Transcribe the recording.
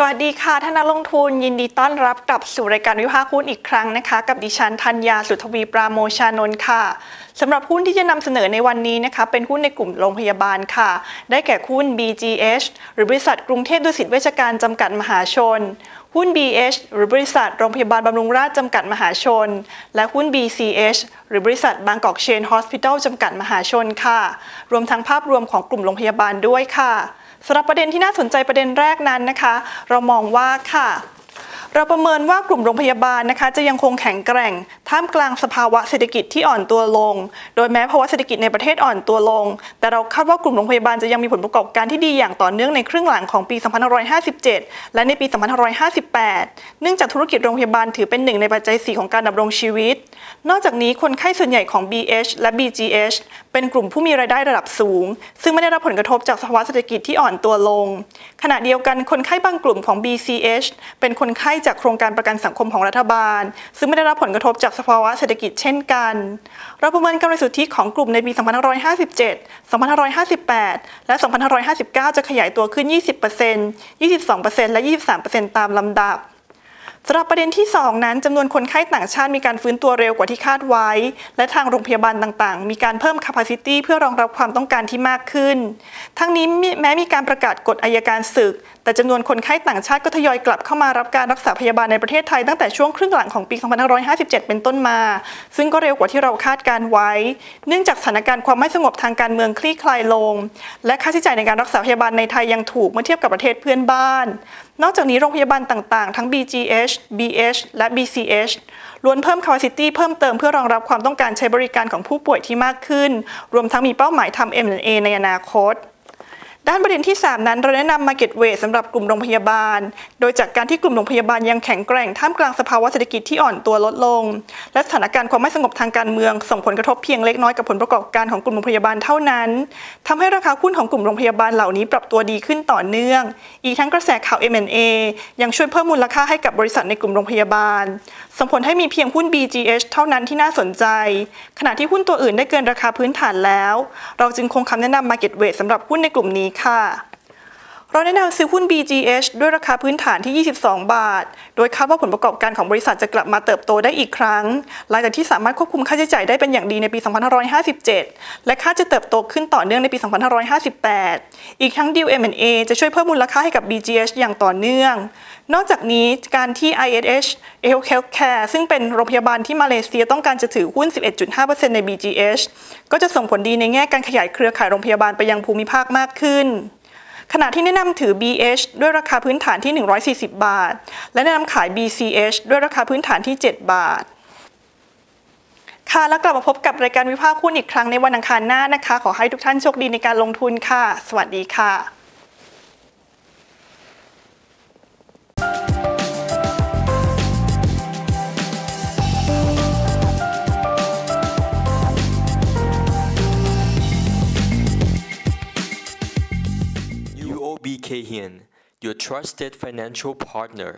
สวัสดีค่ะท่านนักลงทุนยินดีต้อนรับกลับสู่รายการวิพากษ์หุ้นอีกครั้งนะคะ กับดิฉันธัญญาสุทวีปราโมชานนท์ค่ะสำหรับหุ้นที่จะนำเสนอในวันนี้นะคะ เป็นหุ้นในกลุ่มโรงพยาบาลค่ะ ได้แก่หุ้น BGH หรือบริษัทกรุงเทพดุสิตเวชการจำกัดมหาชน หุ้น BH หรือบริษัทโรงพยาบาลบำรุงราษฎร์จำกัดมหาชน และหุ้น BCH หรือบริษัทบางกอกเชนฮอสพิทอลจำกัดมหาชนค่ะ รวมทั้งภาพรวมของกลุ่มโรงพยาบาลด้วยค่ะ สำหรับประเด็นที่น่าสนใจประเด็นแรกนั้นนะคะ เรามองว่าค่ะเราประเมินว่ากลุ่มโรงพยาบาลนะคะ จะยังคงแข็งแกร่ง ท่ามกลางสภาวะเศรษฐกิจที่อ่อนตัวลง โดยแม้ภาวะเศรษฐกิจในประเทศอ่อนตัวลง แต่เราคาดว่ากลุ่มโรงพยาบาลจะยังมีผลประกอบการที่ดีอย่างต่อเนื่องในครึ่งหลังของปี 2557 และในปี 2558 เนื่องจากธุรกิจโรงพยาบาลถือเป็นหนึ่งในปัจจัย 4 ของการดำรงชีวิตนอกจากนี้คนไข้ส่วนใหญ่ของ BH และ BGH เป็นกลุ่มผู้มีรายได้ระดับสูง ซึ่งไม่ได้รับผลกระทบจากสภาวะเศรษฐกิจที่อ่อนตัวลง ขณะเดียวกันคนไข้บางกลุ่มของ BCH เป็นคนไข้จากโครงการประกันสังคมของรัฐบาล ซึ่งไม่ได้รับผลกระทบจากสภาวะเศรษฐกิจเช่นกัน เราประเมินกำไรสุทธิของกลุ่มในปี 2557 2558 และ 2559 จะขยายตัวขึ้น 20% 22%และ 23%ตามลำดับ สำหรับประเด็นที่ 2 นั้นจำนวนคนไข้ต่างชาติมีการฟื้นตัวเร็วกว่าที่คาดไว้ และทางโรงพยาบาลต่างๆ มีการเพิ่ม capacity เพื่อรองรับความต้องการที่มากขึ้น ทั้งนี้แม้มีการประกาศกฎอายการศึก แต่จำนวนคนไข้ต่างชาติก็ทยอยกลับเข้ามารับการรักษาพยาบาลในประเทศไทยตั้งแต่ช่วงครึ่งหลังของปี 2557 เป็นต้นมา ซึ่งก็เร็วกว่าที่เราคาดการไว้ เนื่องจากสถานการณ์ความไม่สงบทางการเมืองคลี่คลายลง และค่าใช้จ่ายในการรักษาพยาบาลในไทยยังถูกเมื่อเทียบกับประเทศเพื่อนบ้าน นอกจากนี้โรงพยาบาลต่างๆ ทั้ง BGH BH และ BCH ล้วนเพิ่ม capacity เพิ่มเติมเพื่อรองรับความต้องการใช้บริการของผู้ป่วยที่มากขึ้น รวมทั้งมีเป้าหมายทำ M&A ในอนาคต ด้านประเด็นที่ 3 นั้นเราแนะนำ Market Weight สำหรับกลุ่มโรงพยาบาล โดยจากการที่กลุ่มโรงพยาบาลยังแข็งแกร่งท่ามกลางสภาวะเศรษฐกิจที่อ่อนตัวลดลง และสถานการณ์ความไม่สงบทางการเมือง ส่งผลกระทบเพียงเล็กน้อยกับผลประกอบการของกลุ่มโรงพยาบาลเท่านั้นทำให้ราคาหุ้นของกลุ่มโรงพยาบาลเหล่านี้ปรับตัวดีขึ้นต่อเนื่อง อีกทั้งกระแสข่าว M&A ยังช่วยเพิ่มมูลค่าให้กับบริษัทในกลุ่มโรงพยาบาล ส่งผลให้มีเพียงหุ้น BGH เท่านั้นที่น่าสนใจ ขณะที่หุ้นตัวอื่นได้เกินราคาพื้นฐานแล้ว เราจึงคงคำแนะนำ Market Weight สำหรับหุ้นในกลุ่มนี้ค่ะ เราแนะนำซื้อหุ้น BGH ด้วยราคาพื้นฐานที่ 22 บาท โดยคาดว่าผลประกอบการของบริษัทจะกลับมาเติบโตได้อีกครั้ง หลังจากที่สามารถควบคุมค่าใช้จ่ายได้เป็นอย่างดีในปี 2557 และคาดจะเติบโตขึ้นต่อเนื่องในปี 2558 อีกทั้งดีล M&A จะช่วยเพิ่มมูลค่าให้กับ BGH อย่างต่อเนื่อง นอกจากนี้การที่ ISH Healthcare ซึ่งเป็นโรงพยาบาลที่มาเลเซียต้องการจะถือหุ้น 11.5%ใน BGH ก็จะส่งผลดีในแง่การขยายเครือข่ายโรงพยาบาลไปยังภูมิภาคมากขึ้น ขณะที่แนะนำถือ BH ด้วยราคาพื้นฐานที่ 140 บาท และแนะนำขาย BCH ด้วยราคาพื้นฐานที่ 7 บาท ค่ะ แล้วกลับมาพบกับรายการวิพากษ์หุ้นอีกครั้งในวันอังคารหน้านะคะ ขอให้ทุกท่านโชคดีในการลงทุนค่ะ สวัสดีค่ะ BK your trusted financial partner.